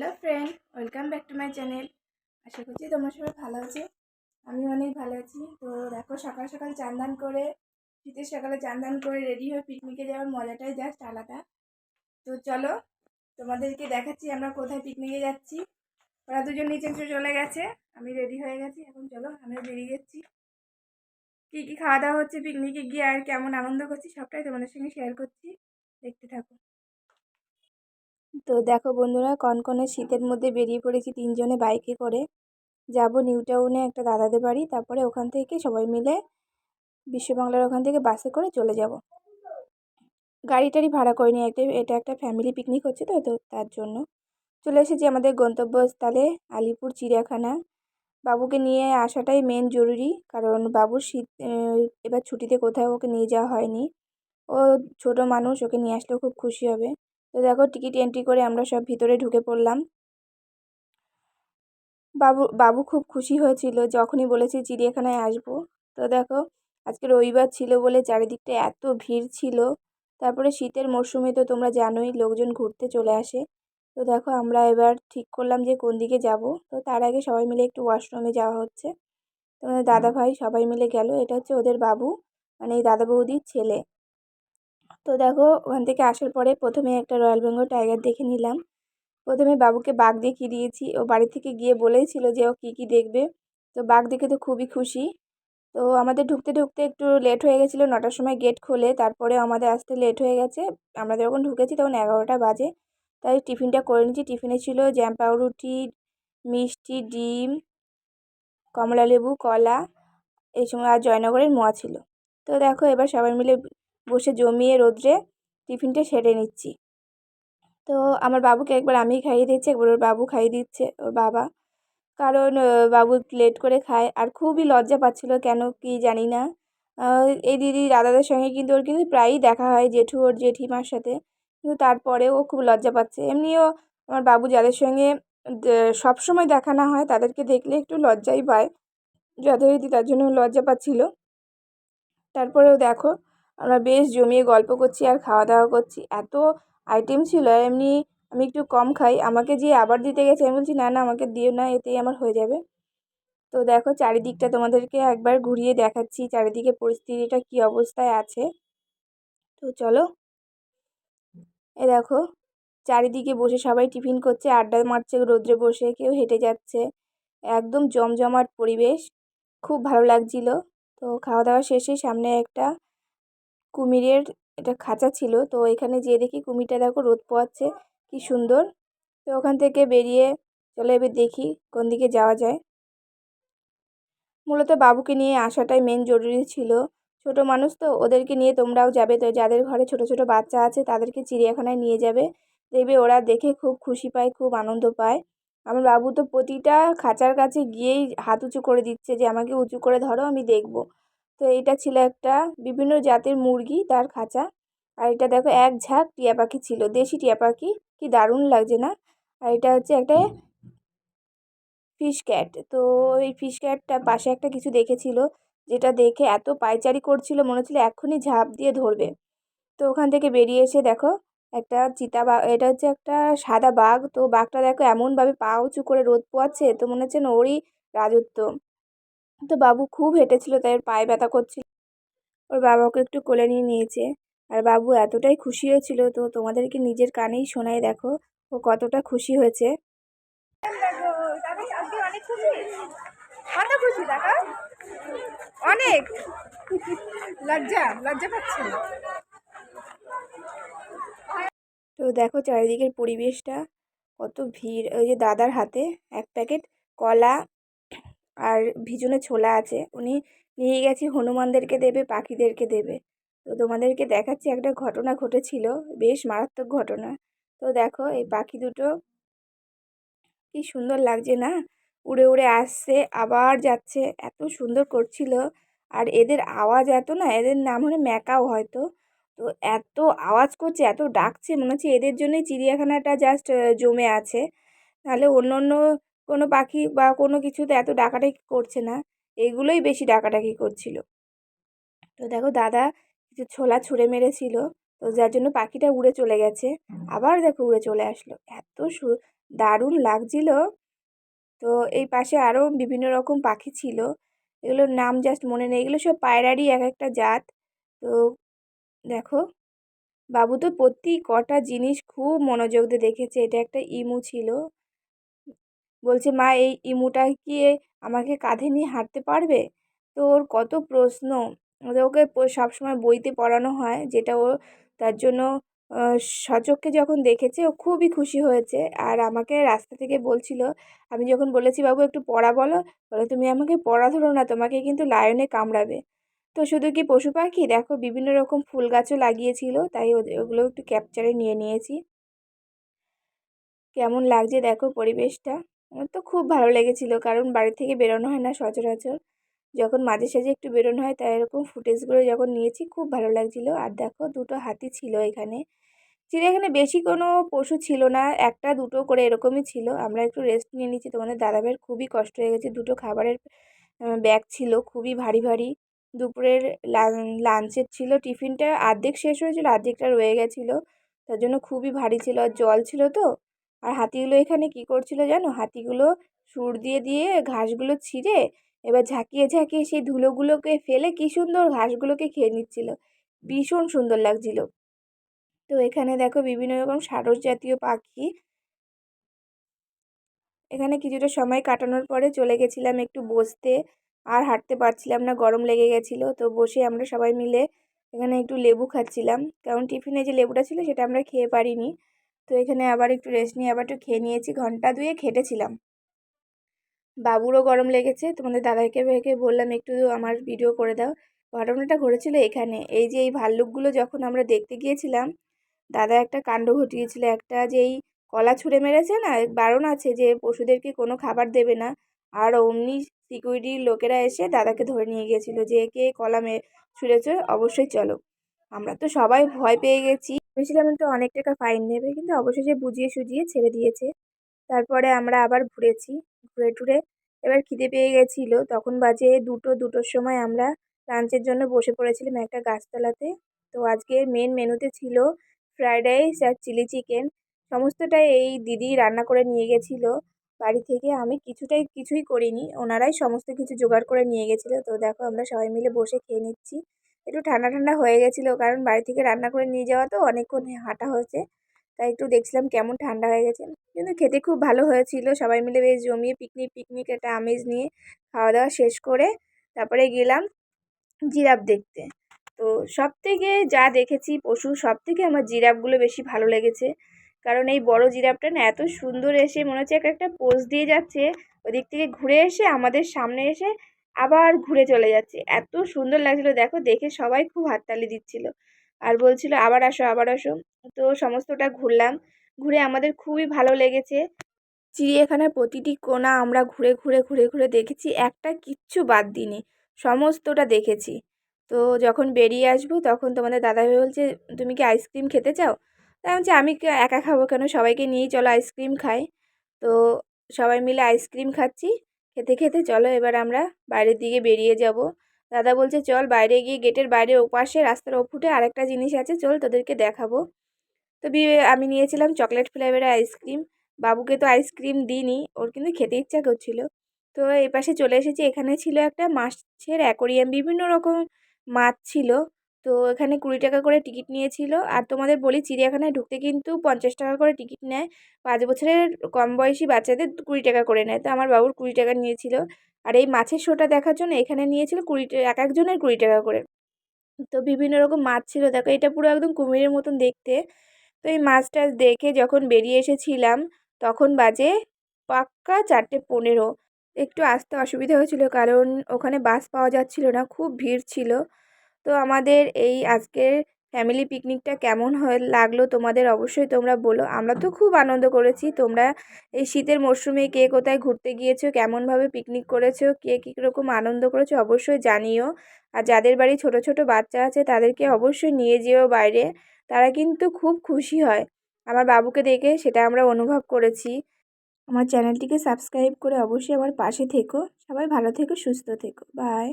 Hello friend, welcome back to my channel. আশা করছি তোমার সবাই ভালো আছো। আমি অনেক ভালো আছি। তো দেখো সকাল সকাল চান দান করে, শীতের সকালে চান দান করে রেডি হয়ে পিকনিকে যাওয়ার মজাটাই জাস্ট আলাদা। তো চলো, তোমাদেরকে দেখাচ্ছি আমরা কোথায় পিকনিকে যাচ্ছি। ওরা দুজন নিচে নিচে চলে গেছে, আমি রেডি হয়ে গেছি। এখন চলো, আমিও বেরিয়ে যাচ্ছি কী কী খাওয়া দাওয়া হচ্ছে পিকনিকে গিয়ে আর কেমন আনন্দ করছি সবটাই তোমাদের সঙ্গে শেয়ার করছি। দেখতে থাকো। তো দেখো বন্ধুরা, কনকনে শীতের মধ্যে বেরিয়ে পড়েছি তিনজনে বাইকে করে। যাব নিউ টাউনে একটা দাদাদের বাড়ি, তারপরে ওখান থেকে সবাই মিলে বিশ্ববাংলার ওখান থেকে বাসে করে চলে যাব। গাড়ি টাড়ি ভাড়া করিনি একটা, এটা একটা ফ্যামিলি পিকনিক হচ্ছে তো তো তার জন্য। চলে এসেছি আমাদের গন্তব্যস্থলে, আলিপুর, চিড়িয়াখানা। বাবুকে নিয়ে আসাটাই মেন জরুরি, কারণ বাবুর শীত এবার ছুটিতে কোথাও ওকে নিয়ে যাওয়া হয়নি। ও ছোট মানুষ, ওকে নিয়ে আসলেও খুব খুশি হবে। তো দেখো টিকিট এন্ট্রি করে আমরা সব ভিতরে ঢুকে পড়লাম। বাবু বাবু খুব খুশি হয়েছিল যখনই বলেছি চিড়িয়াখানায় আসব। তো দেখো আজকে রবিবার ছিল বলে চারিদিকটা এত ভিড় ছিল। তারপরে শীতের মরশুমে তো তোমরা জানোই লোকজন ঘুরতে চলে আসে। তো দেখো আমরা এবার ঠিক করলাম যে কোন দিকে যাব। তো তার আগে সবাই মিলে একটু ওয়াশরুমে যাওয়া হচ্ছে। তো দাদা ভাই সবাই মিলে গেল। এটা হচ্ছে ওদের বাবু মানে এই দাদা বৌদির ছেলে। তো দেখো, ওখান থেকে আসার পরে প্রথমে একটা রয়্যাল বেঙ্গল টাইগার দেখে নিলাম। প্রথমে বাবুকে বাঘ দেখিয়ে দিয়েছি। ও বাড়ি থেকে গিয়ে বলেইছিল যে ও কী কী দেখবে। তো বাঘ দেখে তো খুবই খুশি। তো আমাদের ঢুকতে ঢুকতে একটু লেট হয়ে গেছিল। নটার সময় গেট খোলে, তারপরে আমাদের আসতে লেট হয়ে গেছে। আমরা যখন ঢুকেছি তখন এগারোটা বাজে। তাই টিফিনটা করে নিচ্ছি টিফিনে ছিল জ্যাম পাউরুটি, মিষ্টি, ডিম কমলা লেবু কলা এই সময় আর জয়নগরের মোয়া ছিল। তো দেখো, এবার সবাই মিলে বসে জমিয়ে রোদ্রে টিফিনটা সেরে নিচ্ছি। তো আমার বাবুকে একবার আমি খাইয়ে দিচ্ছি, একবার ওর বাবু খাইয়ে দিচ্ছে, ওর বাবা। কারণ বাবু লেট করে খায় আর খুবই লজ্জা পাচ্ছিলো, কেন কি জানি না। এই দিদি দাদাদের সঙ্গে কিন্তু ওর কিন্তু প্রায়ই দেখা হয়, জেঠু ওর জেঠিমার সাথে। কিন্তু তারপরেও ও খুব লজ্জা পাচ্ছে। এমনিও আমার বাবু যাদের সঙ্গে সব সময় দেখা না হয়, তাদেরকে দেখলে একটু লজ্জাই পায়। যথারীতি তার জন্য লজ্জা পাচ্ছিল। তারপরেও দেখো আমরা বেশ জমিয়ে গল্প করছি আর খাওয়া দাওয়া করছি। এত আইটেম ছিল এমনি আমি একটু কম খাই। আমাকে যে আবার দিতে গেছে, আমি বলছি, না না, আমাকে দিও না, এতেই আমার হয়ে যাবে। তো দেখো, চারিদিকটা তোমাদেরকে একবার ঘুরিয়ে দেখাচ্ছি, চারিদিকে পরিস্থিতিটা কি অবস্থায় আছে। তো চলো। এ দেখো, চারিদিকে বসে সবাই টিফিন করছে, আড্ডা মারছে, রোদ্রে বসে, কেউ হেঁটে যাচ্ছে। একদম জমজমাট পরিবেশ, খুব ভালো লাগছিল। তো খাওয়া দাওয়া শেষে সামনে একটা কুমিরের এটা খাঁচা ছিল। তো এখানে যেয়ে দেখি কুমিরটা দেখো রোদ পোয়াচ্ছে কি সুন্দর। তো ওখান থেকে বেরিয়ে চলে এবার দেখি কোন দিকে যাওয়া যায়। মূলত বাবুকে নিয়ে আসাটাই মেন জরুরি ছিল। ছোট মানুষ তো, ওদেরকে নিয়ে তোমরাও যাবে। তো যাদের ঘরে ছোট ছোট বাচ্চা আছে, তাদেরকে চিড়িয়াখানায় নিয়ে যাবে। দেখবে ওরা দেখে খুব খুশি পায়, খুব আনন্দ পায়। আমার বাবু তো প্রতিটা খাঁচার কাছে গিয়েই হাত উঁচু করে দিচ্ছে যে, আমাকে উঁচু করে ধরো, আমি দেখব। তো এটা ছিল একটা বিভিন্ন জাতের মুরগি, তার খাঁচা। আর এটা দেখো, এক ঝাঁক টিয়া পাখি ছিল, দেশি টিয়া পাখি। কি দারুণ লাগছে না? আর এটা হচ্ছে একটা ফিশ ক্যাট তো এই ফিশ ক্যাটটা পাশে একটা কিছু দেখেছিল, যেটা দেখে এত পায়চারি করছিল, মনে হচ্ছিল এক্ষুনি ঝাঁপ দিয়ে ধরবে। তো ওখান থেকে বেরিয়ে এসে দেখো, একটা চিতা বাঘ এটা হচ্ছে একটা সাদা বাঘ। তো বাঘটা দেখো, এমনভাবে পা উঁচু করে রোদ পোয়াচ্ছে, তো মনে হচ্ছে না ওরই রাজত্ব। তো বাবু খুব হেঁটেছিল তাই ওর পায়ে ব্যথা করছিল। ওর বাবাকে একটু কোলে নিয়ে নিয়েছে। আর বাবু এতটাই খুশি হয়েছিল তো তোমাদেরকে নিজের কানেই শোনাই দেখো ও কতটা খুশি হয়েছে। অনেক। লজ্জা লজ্জা পাচ্ছে তো দেখো চারিদিকের পরিবেশটা কত ভিড়। ওই যে দাদার হাতে এক প্যাকেট কলা আর ভিজনে ছোলা আছে, উনি নিয়ে গেছি, হনুমানদেরকে দেবে, পাখিদেরকে দেবে। তো তোমাদেরকে দেখাচ্ছি, একটা ঘটনা ঘটেছিল, বেশ মারাত্মক ঘটনা। তো দেখো, এই পাখি দুটো কি সুন্দর লাগছে না? উড়ে উড়ে আসছে, আবার যাচ্ছে, এত সুন্দর করছিল। আর এদের আওয়াজ এত না, এদের নাম হলো ম্যাকাও হয়তো। তো এত আওয়াজ করছে, এত ডাকছে, মনে হচ্ছে এদের জন্যই চিড়িয়াখানাটা জাস্ট জমে আছে। তাহলে অন্য অন্য কোনো পাখি বা কোনো কিছুতে এত ডাকাডাকি করছে না। এগুলোই বেশি ডাকাডাকি করছিল। তো দেখো দাদা কিছু ছোলা ছুঁড়ে মেরেছিল। তো যার জন্য পাখিটা উড়ে চলে গেছে। আবার দেখো উড়ে চলে আসলো। এত দারুণ লাগছিল। তো এই পাশে আরও বিভিন্ন রকম পাখি ছিল। এগুলোর নাম জাস্ট মনে নেই। এগুলো সব পায়রারই এক একটা জাত। তো দেখো, বাবু তো প্রতি কটা জিনিস খুব মনোযোগ দিয়ে দেখেছে। এটা একটা ইমু ছিল। বলছে, মা, এই ইমুটা কি আমাকে কাঁধে নিয়ে হাঁটতে পারবে? তো ওর কত প্রশ্ন। ওকে সবসময় বইতে পড়ানো হয়, যেটা ও তার জন্য সচক্ষে যখন দেখেছে, ও খুবই খুশি হয়েছে। আর আমাকে রাস্তা থেকে বলছিল, আমি যখন বলেছি, বাবু, একটু পড়া বলো। বলে, তুমি আমাকে পড়া ধরো না, তোমাকে কিন্তু লায়নে কামড়াবে। তো শুধু কি পশু পাখি? দেখো, বিভিন্ন রকম ফুল গাছও লাগিয়েছিল, তাই ওগুলো একটু ক্যাপচারে নিয়ে নিয়েছি। কেমন লাগছে দেখো পরিবেশটা। আমার তো খুব ভালো লেগেছিলো। কারণ বাড়ি থেকে বেরোনো হয় না সচরাচর। যখন মাঝে সাঝে একটু বেরোনো হয়, তাই এরকম ফুটেজগুলো যখন নিয়েছি, খুব ভালো লাগছিল। আর দেখো, দুটো হাতি ছিল এখানে। চিড়িয়াখানে বেশি কোনো পশু ছিল না, একটা, দুটো করে এরকমই ছিল। আমরা একটু রেস্ট নিয়ে নিচ্ছি তোমাদের দাদাভাইয়ের খুবই কষ্ট হয়ে গেছে। দুটো খাবারের ব্যাগ ছিল, খুবই ভারী ভারী। দুপুরের লাঞ্চের ছিল। টিফিনটা আর্ধেক শেষ হয়েছিল, আর্ধেকটা রয়ে গেছিল। তার জন্য খুবই ভারী ছিল। আর জল ছিল তো। আর হাতিগুলো এখানে কি করছিল জানো? হাতিগুলো সুর দিয়ে দিয়ে ঘাসগুলো ছিঁড়ে এবার ঝাঁকিয়ে ঝাঁকিয়ে সেই ধুলোগুলোকে ফেলে কি সুন্দর ঘাসগুলোকে খেয়ে নিচ্ছিল। ভীষণ সুন্দর লাগছিল। তো এখানে দেখো বিভিন্ন রকম সারস জাতীয় পাখি। এখানে কিছুটা সময় কাটানোর পরে চলে গেছিলাম একটু বসতে। আর হাঁটতে পারছিলাম না, গরম লেগে গেছিল। তো বসে আমরা সবাই মিলে এখানে একটু লেবু খাচ্ছিলাম। কারণ টিফিনে যে লেবুটা ছিল সেটা আমরা খেয়ে পারিনি। তো এখানে আবার একটু রেস্ট নিয়ে আবার একটু খেয়ে নিয়েছি। ঘণ্টা দুয়ে খেটেছিলাম বাবুরও গরম লেগেছে। তোমাদের দাদাকে ভেকে বললাম, একটু আমার ভিডিও করে দাও। ঘটনাটা ঘটেছিল এখানে। এই যে এই ভাল্লুকগুলো যখন আমরা দেখতে গিয়েছিলাম, দাদা একটা কাণ্ড ঘটিয়েছিল। একটা যেই কলা ছুঁড়ে মেরেছে না বারণ আছে যে পশুদেরকে কোনো খাবার দেবে না। আর অমনি সিকিউরিটির লোকেরা এসে দাদাকে ধরে নিয়ে গিয়েছিল যে, কে কলা মে, ছুঁড়েছে? অবশ্যই চলো। আমরা তো সবাই ভয় পেয়ে গেছি। ভেবেছিলাম তো অনেক টাকা ফাইন নেবে, কিন্তু অবশেষে বুঝিয়ে সুজিয়ে ছেড়ে দিয়েছে। তারপরে আমরা আবার ঘুরেছি। ঘুরে টুরে এবার খিদে পেয়ে গেছিল। তখন বাজে দুটো, দুটোর সময় আমরা লাঞ্চের জন্য বসে পড়েছিলাম একটা গাছতলাতে। তো আজকে মেন মেনুতে ছিল ফ্রায়েড রাইস আর চিলি চিকেন সমস্তটাই এই দিদি রান্না করে নিয়ে গেছিল। বাড়ি থেকে আমি কিছুটাই, কিছুই করিনি। ওনারাই সমস্ত কিছু জোগাড় করে নিয়ে গেছিল। তো দেখো আমরা সবাই মিলে বসে খেয়ে নিচ্ছি। একটু ঠান্ডা ঠান্ডা হয়ে গেছিল। কারণ বাড়ি থেকে রান্না করে নিয়ে যাওয়া তো অনেকক্ষণ হাঁটা হয়েছে। তাই একটু দেখছিলাম কেমন ঠান্ডা হয়ে গেছে। কিন্তু খেতে খুব ভালো হয়েছিল। সবাই মিলে বেশ জমিয়ে পিকনিক পিকনিক একটা আমেজ নিয়ে খাওয়া দাওয়া শেষ করে তারপরে গেলাম জিরাফ দেখতে। তো সব থেকে যা দেখেছি পশু সব থেকে আমার জিরাফগুলো বেশি ভালো লেগেছে। কারণ এই বড় জিরাফটা না এত সুন্দর এসে মনে হচ্ছে একটা পোজ দিয়ে যাচ্ছে। ওদিক থেকে ঘুরে এসে আমাদের সামনে এসে আবার ঘুরে চলে যাচ্ছে। এত সুন্দর লাগছিল, দেখো দেখে সবাই খুব হাততালি দিচ্ছিল। আর বলছিল, আবার আসো আবার আসো। তো সমস্তটা ঘুরলাম। ঘুরে আমাদের খুবই ভালো লেগেছে। চিড়িয়াখানার প্রতিটি কোণা আমরা ঘুরে ঘুরে ঘুরে ঘুরে দেখেছি। একটা কিচ্ছু বাদ দিইনি। সমস্তটা দেখেছি। তো যখন বেরিয়ে আসব, তখন তোমাদের দাদাভাই বলছে, তুমি কি আইসক্রিম খেতে চাও? তাই বলছি, আমি একা খাব কেন? সবাইকে নিয়েই চলো আইসক্রিম খাই। তো সবাই মিলে আইসক্রিম খাচ্ছি। খেতে খেতে চলো এবার আমরা বাইরের দিকে বেরিয়ে যাব। দাদা বলছে, চল বাইরে গিয়ে গেটের বাইরে ওপাশে রাস্তার ওফুটে আরেকটা জিনিস আছে, চল তোদেরকে দেখাবো। তো আমি নিয়েছিলাম চকলেট ফ্লেভারের আইসক্রিম। বাবুকে তো আইসক্রিম দিইনি, ওর কিন্তু খেতে ইচ্ছা করছিল। তো এই পাশে চলে এসেছি, এখানে ছিল একটা মাছের অ্যাকোরিয়াম, বিভিন্ন রকম মাছ ছিল। তো এখানে কুড়ি টাকা করে টিকিট নিয়েছিল। আর তোমাদের বলি, চিড়িয়াখানায় ঢুকতে কিন্তু পঞ্চাশ টাকা করে টিকিট নেয়। পাঁচ বছরের কম বয়সী বাচ্চাদের কুড়ি টাকা করে নেয়। তো আমার বাবুর কুড়ি টাকা নিয়েছিল। আর এই মাছের শোটা দেখার জন্য এখানে নিয়েছিল কুড়ি এক একজনের কুড়ি টাকা করে। তো বিভিন্ন রকম মাছ ছিল। দেখো, এটা পুরো একদম কুমিরের মতন দেখতে। তো এই মাছটা দেখে যখন বেরিয়ে এসেছিলাম, তখন বাজে পাক্কা চারটে পনেরো। একটু আসতে অসুবিধা হয়েছিল, কারণ ওখানে বাস পাওয়া যাচ্ছিল না। খুব ভিড় ছিল। তো আমাদের এই আজকের ফ্যামিলি পিকনিকটা কেমন হয়ে লাগল তোমাদের অবশ্যই তোমরা বলো। আমরা তো খুব আনন্দ করেছি। তোমরা এই শীতের মরশুমে কে কোথায় ঘুরতে গিয়েছো, কেমনভাবে পিকনিক করেছ, কে কী কীরকম আনন্দ করেছ অবশ্যই জানিও। আর যাদের বাড়ি ছোট ছোট বাচ্চা আছে তাদেরকে অবশ্যই নিয়ে যেও বাইরে। তারা কিন্তু খুব খুশি হয়। আমার বাবুকে দেখে সেটা আমরা অনুভব করেছি। আমার চ্যানেলটিকে সাবস্ক্রাইব করে অবশ্যই আমার পাশে থেকো। সবাই ভালো থেকো, সুস্থ থেকো। বাই